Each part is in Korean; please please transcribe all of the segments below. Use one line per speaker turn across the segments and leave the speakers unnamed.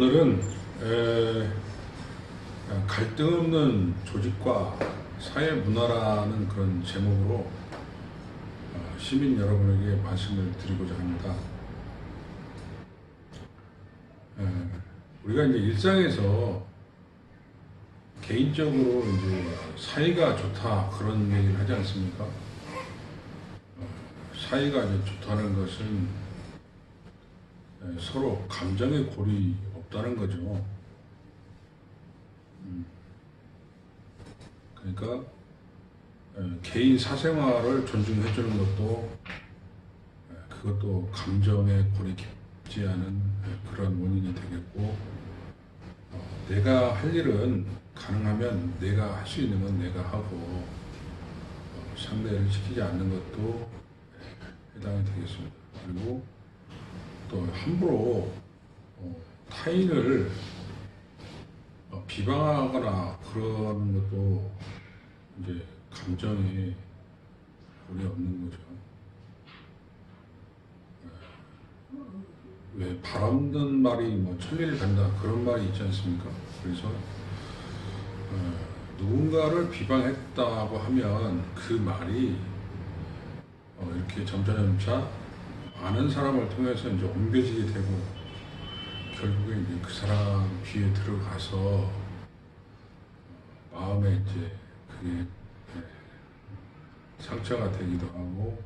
오늘은 에, 갈등 없는 조직과 사회 문화라는 그런 제목으로 어, 시민 여러분에게 말씀을 드리고자 합니다. 에, 우리가 이제 일상에서 개인적으로 이제 사이가 좋다 그런 얘기를 하지 않습니까? 어, 사이가 이제 좋다는 것은 에, 서로 감정의 골이 없다는 거죠. 음. 그러니까 에, 개인 사생활을 존중해 주는 것도 에, 그것도 감정의 골이 깊지 않은 에, 그런 원인이 되겠고 어, 내가 할 일은 가능하면 내가 할 수 있는 건 내가 하고 어, 상대를 시키지 않는 것도 에, 해당이 되겠습니다. 그리고 또 함부로 어, 타인을 어, 비방하거나 그러는 것도 이제 감정에 우리 없는 거죠. 에, 왜 바람든 말이 뭐 천리를 간다 그런 말이 있지 않습니까? 그래서 어, 누군가를 비방했다고 하면 그 말이 어, 이렇게 점차점차 아는 사람을 통해서 이제 옮겨지게 되고 결국에 이제 그 사람 귀에 들어가서 어, 마음에 이제 그게 예, 상처가 되기도 하고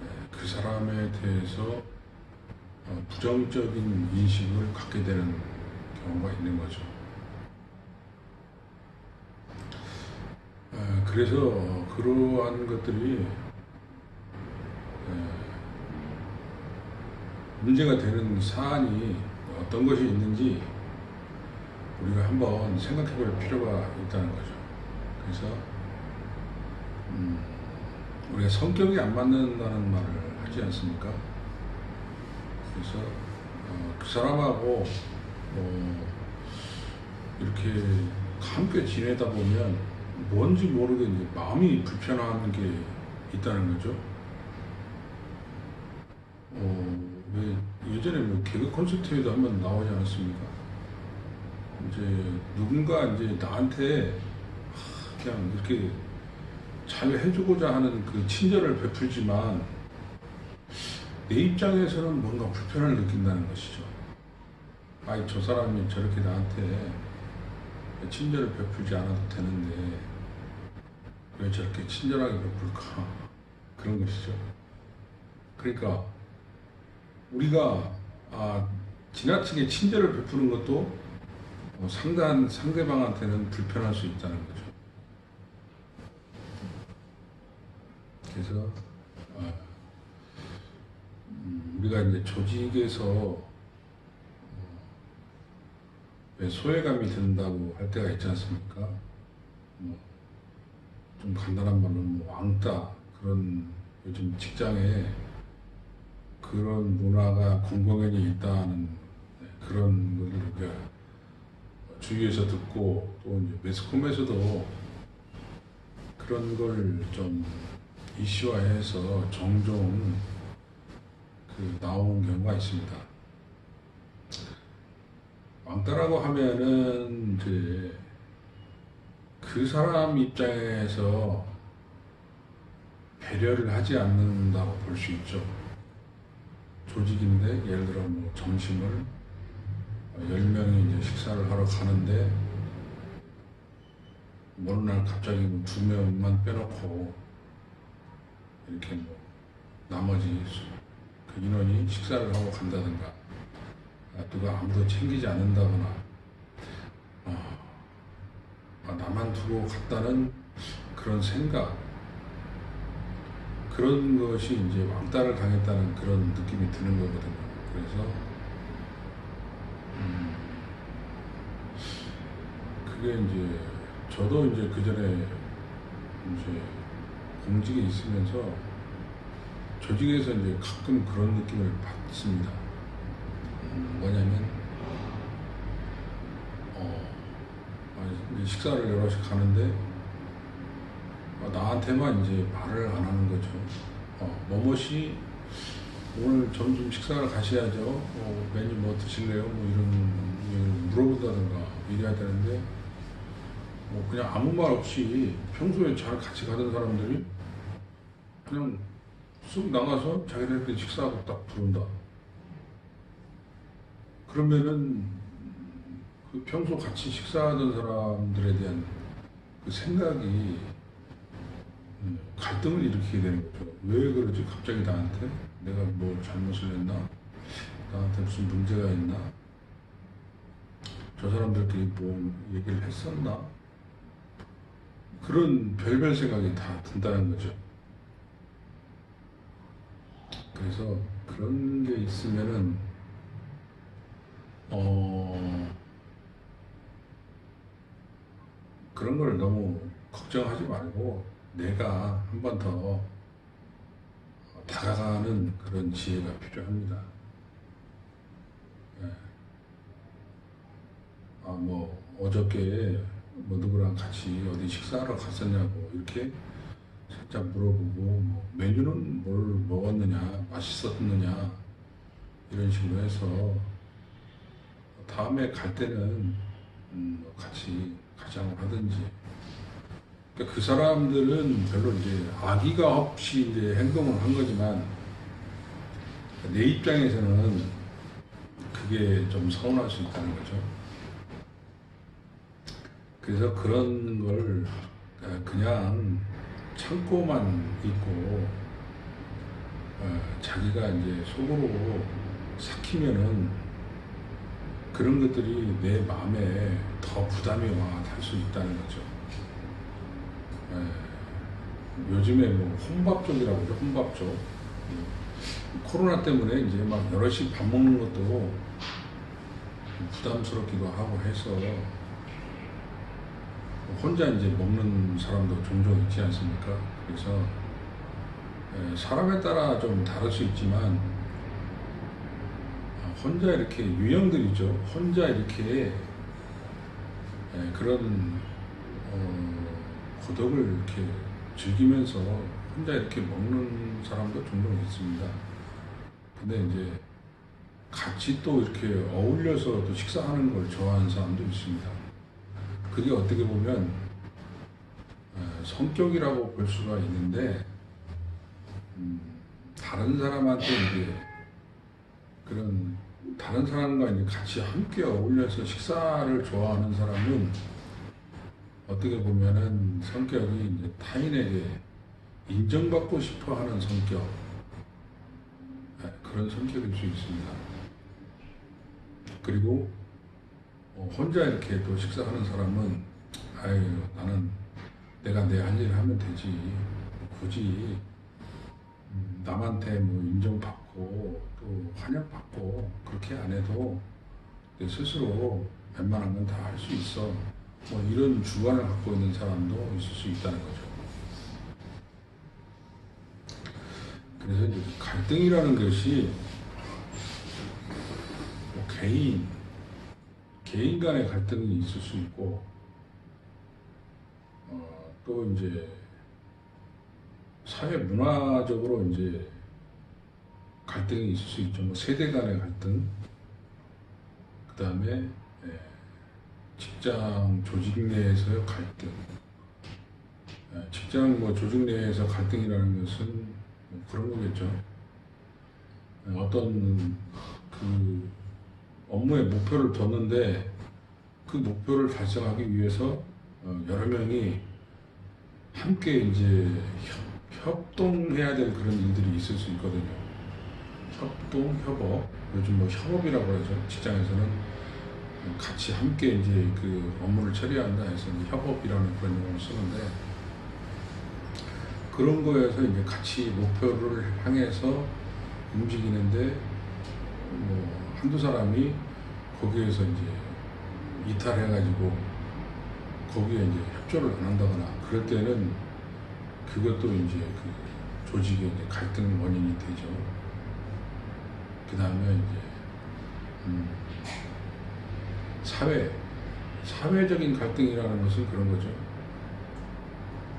예, 그 사람에 대해서 어, 부정적인 인식을 갖게 되는 경우가 있는 거죠. 예, 그래서 그러한 것들이 예, 문제가 되는 사안이 어떤 것이 있는지 우리가 한번 생각해 볼 필요가 있다는 거죠. 그래서 음, 우리가 성격이 안 맞는다는 말을 하지 않습니까? 그래서 어, 그 사람하고 어, 이렇게 함께 지내다 보면 뭔지 모르게 이제 마음이 불편한 게 있다는 거죠. 어, 왜 예전에 뭐 개그 콘서트에도 한번 나오지 않았습니까? 이제 누군가 이제 나한테 하, 그냥 이렇게 잘 해주고자 하는 그 친절을 베풀지만 내 입장에서는 뭔가 불편을 느낀다는 것이죠. 아이 저 사람이 저렇게 나한테 친절을 베풀지 않아도 되는데 왜 저렇게 친절하게 베풀까 그런 것이죠. 그러니까 우리가 아, 지나치게 친절을 베푸는 것도 어, 상당 상대방한테는 불편할 수 있다는 거죠. 그래서 아, 음, 우리가 이제 조직에서 어, 왜 소외감이 든다고 할 때가 있지 않습니까? 뭐, 좀 간단한 말로 뭐 왕따 그런 요즘 직장에 그런 문화가 공공연히 있다는 네, 그런 것을 주위에서 듣고 또 매스컴에서도 그런 걸 좀 이슈화해서 종종 그 나온 경우가 있습니다. 왕따라고 하면은 이제 그 사람 입장에서 배려를 하지 않는다고 볼 수 있죠. 조직인데 예를 들어 뭐 점심을 10명이 이제 식사를 하러 가는데 어느 날 갑자기 뭐 두 명만 빼놓고 이렇게 뭐 나머지 그 인원이 식사를 하고 간다든가 아, 누가 아무도 챙기지 않는다거나 아, 아, 나만 두고 갔다는 그런 생각 그런 것이 이제 왕따를 당했다는 그런 느낌이 드는 거거든요. 그래서 음, 그게 이제 저도 이제 그 전에 이제 공직에 있으면서 조직에서 이제 가끔 그런 느낌을 받습니다. 음, 뭐냐면 어, 아, 식사를 여럿이 가는데 어, 나한테만 이제 말을 안 하는 거죠. 어, 뭐뭇이 오늘 점심 식사를 가셔야죠. 어, 메뉴 뭐 드실래요? 뭐 이런 걸 물어본다든가 이래야 되는데 뭐 그냥 아무 말 없이 평소에 잘 같이 가던 사람들이 그냥 쑥 나가서 자기네들 식사하고 딱 부른다. 그러면은 그 평소 같이 식사하던 사람들에 대한 그 생각이 음, 갈등을 일으키게 되는 거죠. 왜 그러지? 갑자기 나한테 내가 뭐 잘못을 했나? 나한테 무슨 문제가 있나? 저 사람들끼리 뭐 얘기를 했었나? 그런 별별 생각이 다 든다는 거죠. 그래서 그런 게 있으면은 어 그런 걸 너무 걱정하지 말고 내가 한 번 더 다가가는 그런 지혜가 필요합니다. 예. 아, 뭐, 어저께 뭐 누구랑 같이 어디 식사하러 갔었냐고 이렇게 살짝 물어보고 뭐 메뉴는 뭘 먹었느냐, 맛있었느냐 이런 식으로 해서 다음에 갈 때는 음, 뭐 같이 가자고 하든지 그러니까 그 사람들은 별로 이제 악의가 없이 이제 행동을 한 거지만 내 입장에서는 그게 좀 서운할 수 있다는 거죠. 그래서 그런 걸 그냥 참고만 있고 어, 자기가 이제 속으로 삭히면은 그런 것들이 내 마음에 더 부담이 와 달 수 있다는 거죠. 예, 요즘에 뭐 혼밥족이라고 그러죠, 혼밥족. 음, 코로나 때문에 이제 막 여럿이 밥 먹는 것도 부담스럽기도 하고 해서 혼자 이제 먹는 사람도 종종 있지 않습니까? 그래서 예, 사람에 따라 좀 다를 수 있지만 아, 혼자 이렇게 유형들이죠. 혼자 이렇게 예, 그런 어, 고독을 이렇게 즐기면서 혼자 이렇게 먹는 사람도 종종 있습니다. 근데 이제 같이 또 이렇게 어울려서 또 식사하는 걸 좋아하는 사람도 있습니다. 그게 어떻게 보면 어, 성격이라고 볼 수가 있는데 음, 다른 사람한테 이제 그런 다른 사람과 이제 같이 함께 어울려서 식사를 좋아하는 사람은 어떻게 보면은 성격이 이제 타인에게 인정받고 싶어 하는 성격. 네, 그런 성격일 수 있습니다. 그리고 어, 혼자 이렇게 또 식사하는 사람은 아유 나는 내가 내 할일 하면 되지. 굳이 음, 남한테 뭐 인정받고 또 환영받고 그렇게 안 해도 내 스스로 웬만한 건 다 할 수 있어 뭐 이런 주관을 갖고 있는 사람도 있을 수 있다는 거죠. 그래서 이제 갈등이라는 것이 뭐 개인 개인 간의 갈등이 있을 수 있고 어, 또 이제 사회 문화적으로 이제 갈등이 있을 수 있죠. 뭐 세대 간의 갈등, 그 다음에 직장 조직 내에서의 갈등. 예, 직장 뭐 조직 내에서 갈등이라는 것은 뭐 그런 거겠죠. 예, 어떤 그 업무의 목표를 뒀는데 그 목표를 달성하기 위해서 어, 여러 명이 함께 이제 협, 협동해야 될 그런 일들이 있을 수 있거든요. 협동, 협업. 요즘 뭐 협업이라고 하죠. 직장에서는 같이 함께 이제 그 업무를 처리한다 해서 협업이라는 그런 용어를 쓰는데 그런 거에서 이제 같이 목표를 향해서 움직이는데 뭐 한두 사람이 거기에서 이제 이탈해가지고 거기에 이제 협조를 안 한다거나 그럴 때는 그것도 이제 그 조직의 이제 갈등 원인이 되죠. 그 다음에 이제 음 사회 사회적인 갈등이라는 것은 그런 거죠.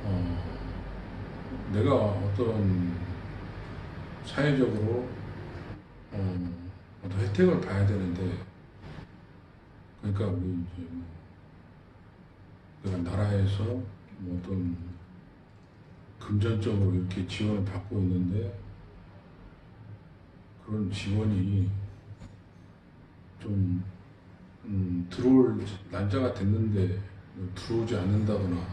어, 내가 어떤 사회적으로 어, 어떤 혜택을 봐야 되는데 그러니까 우리 이제 뭐 내가 나라에서 뭐 어떤 금전적으로 이렇게 지원을 받고 있는데 그런 지원이 좀 음, 들어올 난자가 됐는데 들어오지 않는다거나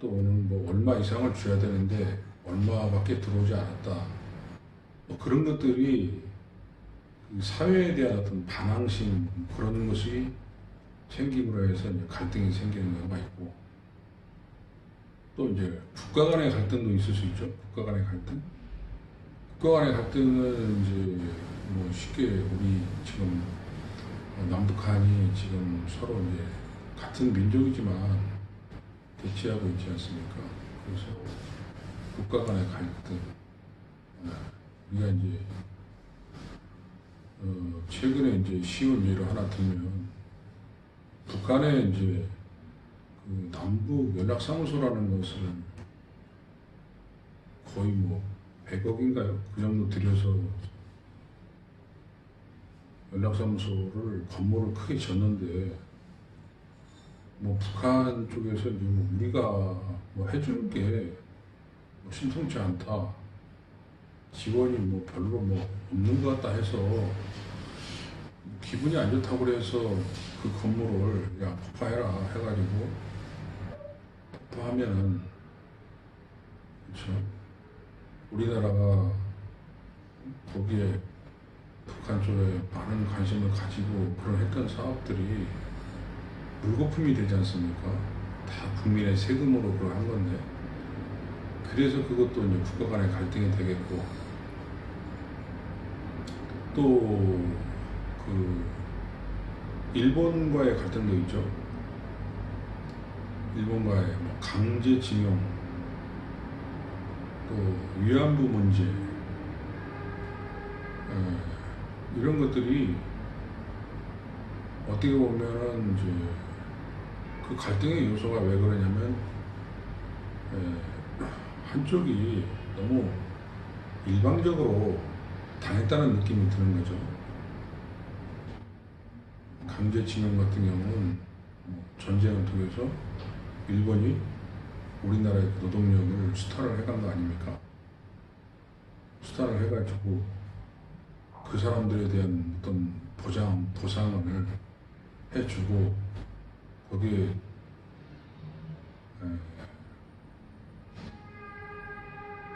또는 뭐 얼마 이상을 줘야 되는데 얼마밖에 들어오지 않았다. 뭐 그런 것들이 그 사회에 대한 어떤 반항심 그런 것이 생김으로 해서 갈등이 생기는 경우가 있고 또 이제 국가 간의 갈등도 있을 수 있죠. 국가 간의 갈등. 국가 간의 갈등은 이제 뭐 쉽게 우리 지금 남북한이 지금 서로 이제 같은 민족이지만 대치하고 있지 않습니까? 그래서 국가 간의 갈등. 아, 우리가 이제 어, 최근에 이제 쉬운 예를 하나 들면 북한의 이제 그 남북 연락사무소라는 것을 거의 뭐 100억인가요? 그 정도 들여서 연락사무소를 건물을 크게 졌는데 뭐 북한 쪽에서 이제 뭐 우리가 뭐 해주는 게뭐 신통치 않다. 지원이 뭐 별로 뭐 없는 것 같다 해서 기분이 안 좋다고 그래서 그 건물을 야 폭파해라 해가지고 폭파하면은 그렇죠 우리나라가 거기에 북한 쪽에 많은 관심을 가지고 그런 했던 사업들이 물거품이 되지 않습니까? 다 국민의 세금으로 그걸 한 건데 그래서 그것도 이제 국가 간의 갈등이 되겠고 또 그 일본과의 갈등도 있죠. 일본과의 뭐 강제징용 또 위안부 문제 에, 이런 것들이 어떻게 보면은 이제 그 갈등의 요소가 왜 그러냐면 에, 한쪽이 너무 일방적으로 당했다는 느낌이 드는 거죠. 강제징용 같은 경우는 뭐 전쟁을 통해서 일본이 우리나라의 그 노동력을 수탈을 해간 거 아닙니까? 수탈을 해가지고 그 사람들에 대한 어떤 보장, 보상을 해주고 거기에 에,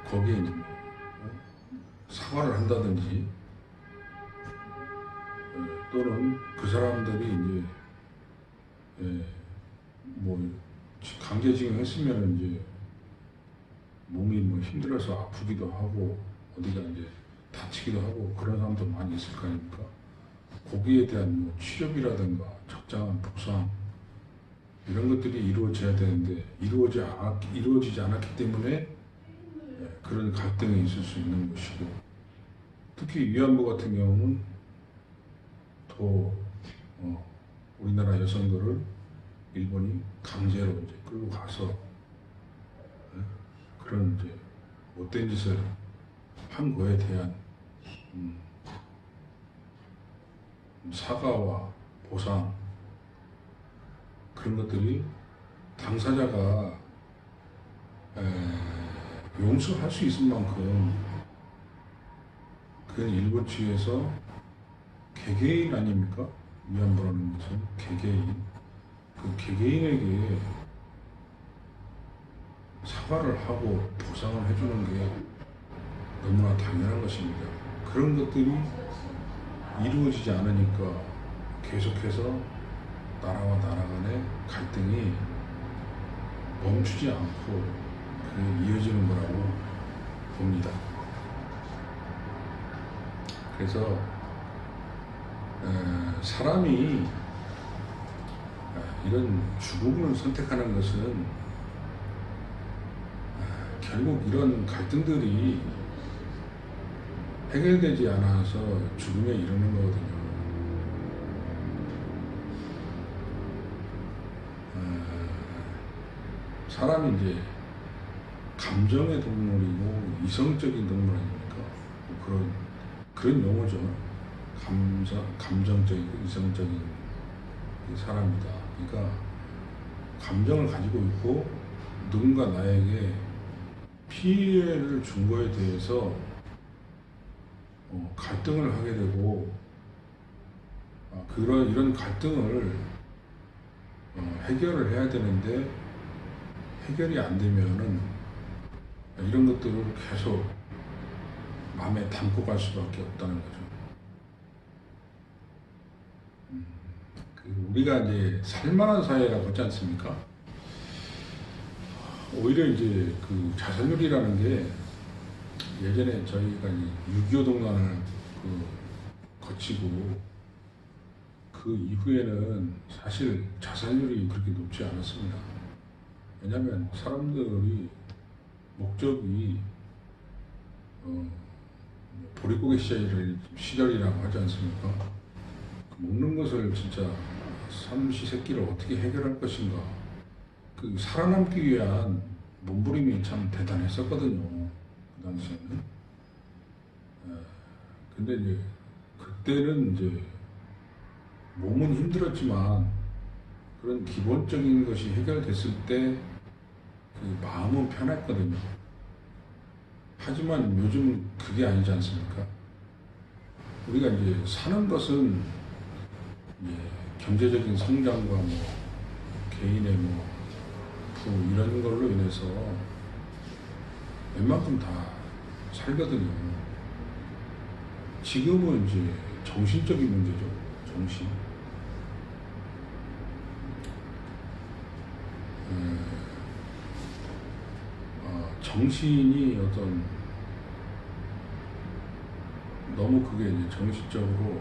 거기에 뭐, 어? 사과를 한다든지 예, 또는 그 사람들이 이제 예, 뭐 강제징용 했으면 이제 몸이 뭐 힘들어서 아프기도 하고 어디가 이제 다치기도 하고 그런 사람도 많이 있을 거 아닙니까? 거기에 대한 뭐 취업이라든가 적당한 보상 이런 것들이 이루어져야 되는데 이루어지 않았, 이루어지지 않았기 때문에 예, 그런 갈등이 있을 수 있는 것이고 특히 위안부 같은 경우는 또 어, 우리나라 여성들을 일본이 강제로 이제 끌고 가서 예, 그런 이제 못된 짓을 한 거에 대한 음, 사과와 보상 그런 것들이 당사자가 에, 용서할 수 있을 만큼 그 일본 측에서 개개인 아닙니까? 위안부라는 것은 개개인 그 개개인에게 사과를 하고 보상을 해주는 게 너무나 당연한 것입니다. 그런 것들이 이루어지지 않으니까 계속해서 나라와 나라 간의 갈등이 멈추지 않고 그게 이어지는 거라고 봅니다. 그래서 에, 사람이 에, 이런 죽음을 선택하는 것은 에, 결국 이런 갈등들이 해결되지 않아서 죽음에 이르는 거거든요. 어, 사람이 이제 감정의 동물이고 이성적인 동물 아닙니까? 뭐 그런 그런 용어죠. 감정, 감정적이고 이성적인 이 사람이다. 그러니까 감정을 가지고 있고 누군가 나에게 피해를 준 거에 대해서 어, 갈등을 하게 되고 아, 그런 이런 갈등을 어, 해결을 해야 되는데 해결이 안 되면은 이런 것들을 계속 마음에 담고 갈 수밖에 없다는 거죠. 음, 그 우리가 이제 살만한 사회라고 하지 않습니까? 오히려 이제 그 자살률이라는 게 예전에 저희가 6.25 동란을 그 거치고 그 이후에는 사실 자살률이 그렇게 높지 않았습니다. 왜냐하면 사람들이 목적이 어, 보릿고개 시절, 시절이라고 하지 않습니까? 그 먹는 것을 진짜 삼시세끼를 어떻게 해결할 것인가 그 살아남기 위한 몸부림이 참 대단했었거든요. 그 당시에는. 에, 근데 이제 그때는 이제 몸은 힘들었지만 그런 기본적인 것이 해결됐을 때 그 마음은 편했거든요. 하지만 요즘 그게 아니지 않습니까? 우리가 이제 사는 것은 이제 경제적인 성장과 뭐 개인의 뭐 부, 이런 걸로 인해서 웬만큼 다 살거든요. 지금은 이제 정신적인 문제죠. 정신. 에, 어, 정신이 어떤 너무 그게 이제 정신적으로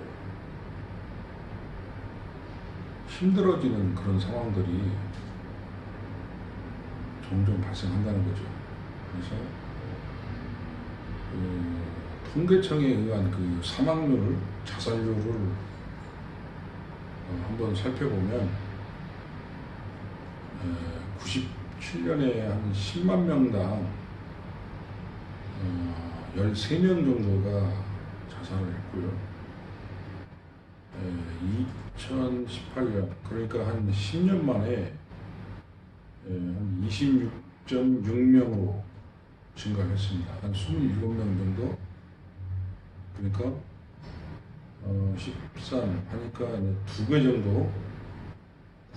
힘들어지는 그런 상황들이 종종 발생한다는 거죠. 그래서 그 통계청에 의한 그 사망률, 자살률을 어, 한번 살펴보면 97년에 한 10만 명당 13명 정도가 자살을 했고요. 2018년 그러니까 한 10년 만에 예, 한 26.6명으로 증가했습니다. 한 27명 정도. 그러니까 어, 13 하니까 두 배 정도.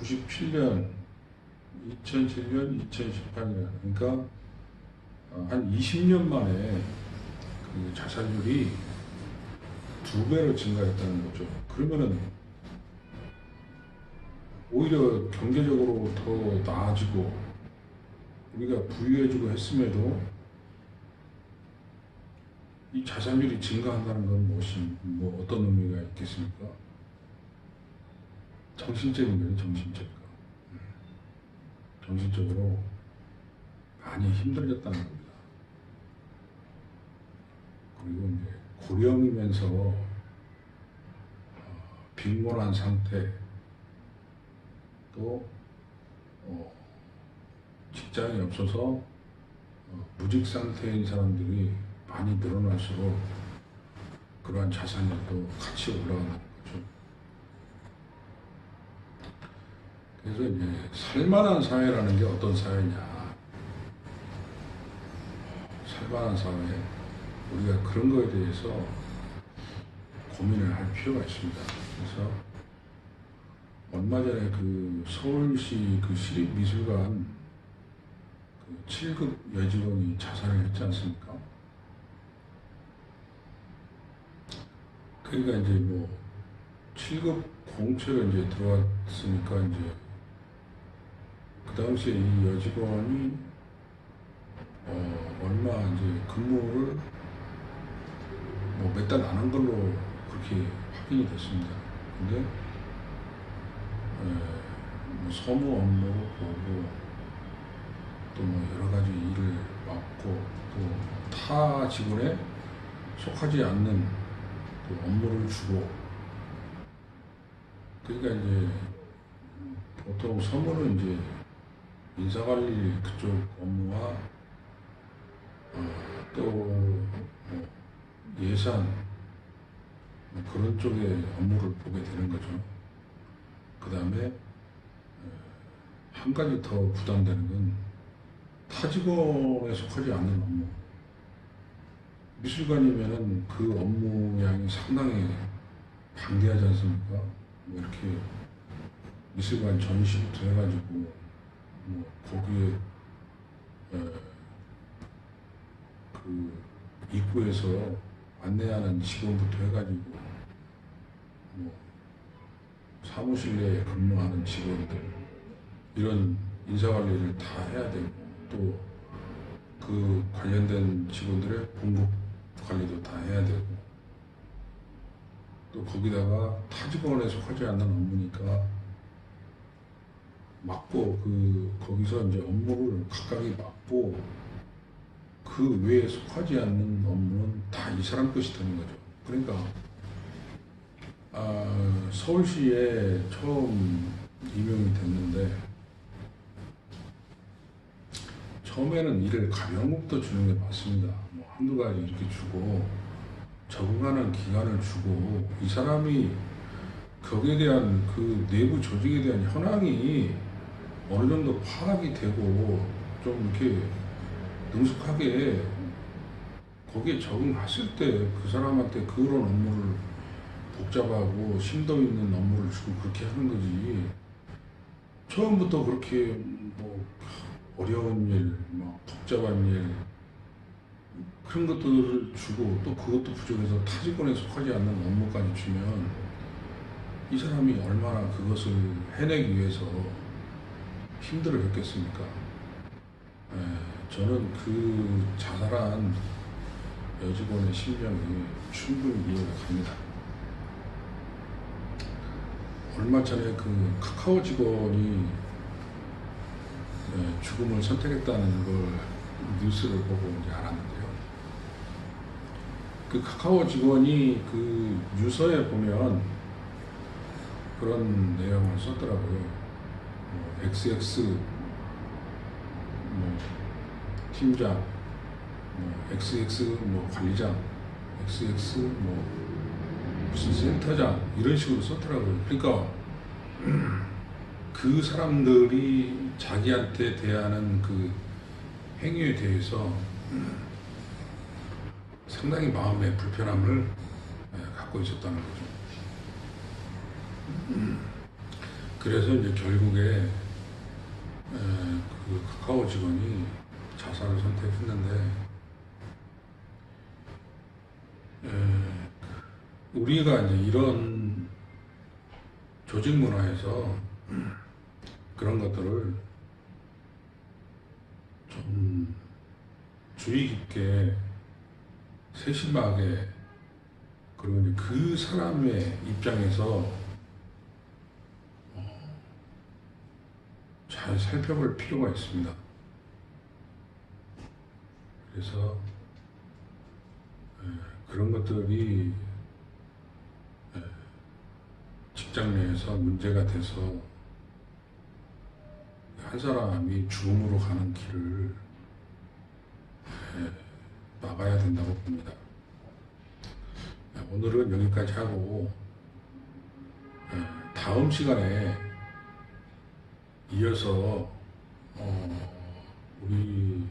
97년, 2007년, 2018년. 그러니까 어, 한 20년 만에 그 자살률이 두 배로 증가했다는 거죠. 그러면은 오히려 경제적으로 더 나아지고 우리가 부유해지고 했음에도 이 자살률이 증가한다는 건 무엇이 뭐 어떤 의미가 있겠습니까? 정신적인 정신적 거. 음. 정신적으로 많이 힘들어졌다는 겁니다. 그리고 이제 고령이면서 어, 빈곤한 상태 또 어, 직장이 없어서 어, 무직 상태인 사람들이 많이 늘어날수록 그러한 자산력도 같이 올라가는 거죠. 그래서 이제 살만한 사회라는 게 어떤 사회냐. 살만한 사회. 우리가 그런 거에 대해서 고민을 할 필요가 있습니다. 그래서 얼마 전에 그 서울시 그 시립미술관 그 7급 여직원이 자살을 했지 않습니까? 그러니까 이제 뭐 7급 공채가 이제 들어왔으니까 이제 그 당시에 이 여직원이 어 얼마 이제 근무를 뭐 몇 달 안 한 걸로 그렇게 확인이 됐습니다. 근데 예, 뭐 서무 업무를 보고 또 뭐 여러 가지 일을 맡고 또 타 직원에 속하지 않는 그 업무를 주고 그러니까 이제 보통 서무는 이제 인사관리 그쪽 업무와 어, 또뭐 예산 그런 쪽의 업무를 보게 되는 거죠. 그 다음에 한 가지 더 부담되는 건 타직원에 속하지 않는 업무. 미술관이면은 그 업무량이 상당히 방대하지 않습니까? 뭐 이렇게 미술관 전시부터 해가지고 뭐 거기에 에, 그 입구에서 안내하는 직원부터 해가지고 뭐 사무실 내에 근무하는 직원들 이런 인사관리를 다 해야 되고 또 그 관련된 직원들의 봉급 관리도 다 해야 되고 또 거기다가 타직원에 속하지 않는 업무니까 맡고 그 거기서 이제 업무를 각각이 맡고 그 외에 속하지 않는 업무는 다 이 사람 것이 되는 거죠. 그러니까 아, 서울시에 처음 임용이 됐는데 처음에는 일을 가벼운 것부터 주는 게 맞습니다. 뭐 한두 가지 이렇게 주고 적응하는 기간을 주고 이 사람이 거기에 대한 그 내부 조직에 대한 현황이 어느 정도 파악이 되고 좀 이렇게 능숙하게 거기에 적응했을 때 그 사람한테 그런 업무를 복잡하고 심도 있는 업무를 주고 그렇게 하는 거지. 처음부터 그렇게 뭐 어려운 일, 뭐 복잡한 일 그런 것들을 주고 또 그것도 부족해서 타직권에 속하지 않는 업무까지 주면 이 사람이 얼마나 그것을 해내기 위해서 힘들어 했겠습니까? 에, 저는 그 자살한 여직원의 심정이 충분히 이해가 갑니다. 얼마 전에 그 카카오 직원이 에, 죽음을 선택했다는 걸 뉴스를 보고 이제 알았는데요. 그 카카오 직원이 그 유서에 보면 그런 내용을 썼더라고요. 뭐 XX 뭐 팀장, 뭐 XX 뭐 관리장, XX 뭐 무슨 센터장 이런 식으로 썼더라고요. 그러니까 그 사람들이 자기한테 대하는 그 행위에 대해서 상당히 마음의 불편함을 예, 갖고 있었다는 거죠. 그래서 이제 결국에 에, 그 카카오 직원이 자살을 선택했는데 에, 우리가 이제 이런 조직 문화에서 그런 것들을 좀 주의 깊게 세심하게 그리고 그 사람의 입장에서 어, 잘 살펴볼 필요가 있습니다. 그래서 에, 그런 것들이 에, 직장 내에서 문제가 돼서 한 사람이 죽음으로 가는 길을 에, 막아야 된다고 봅니다. 네, 오늘은 여기까지 하고 에, 다음 시간에 이어서 어, 우리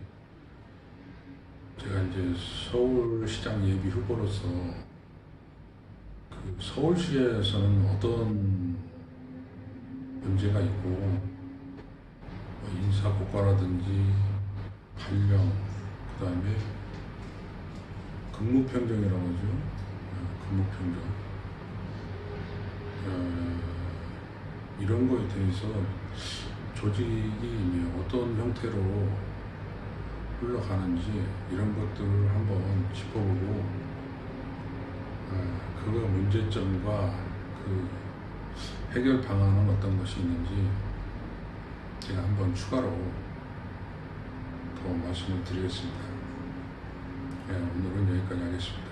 제가 이제 서울시장 예비 후보로서 그 서울시에서는 어떤 문제가 있고 뭐 인사 고과라든지 발령 그 다음에 근무평정이라고 하죠. 어, 근무평정. 어, 이런 거에 대해서 조직이 어떤 형태로 흘러가는지 이런 것들을 한번 짚어보고 어, 그 문제점과 그 해결 방안은 어떤 것이 있는지 제가 한번 추가로 더 말씀을 드리겠습니다. 네, 오늘은 여기까지 하겠습니다.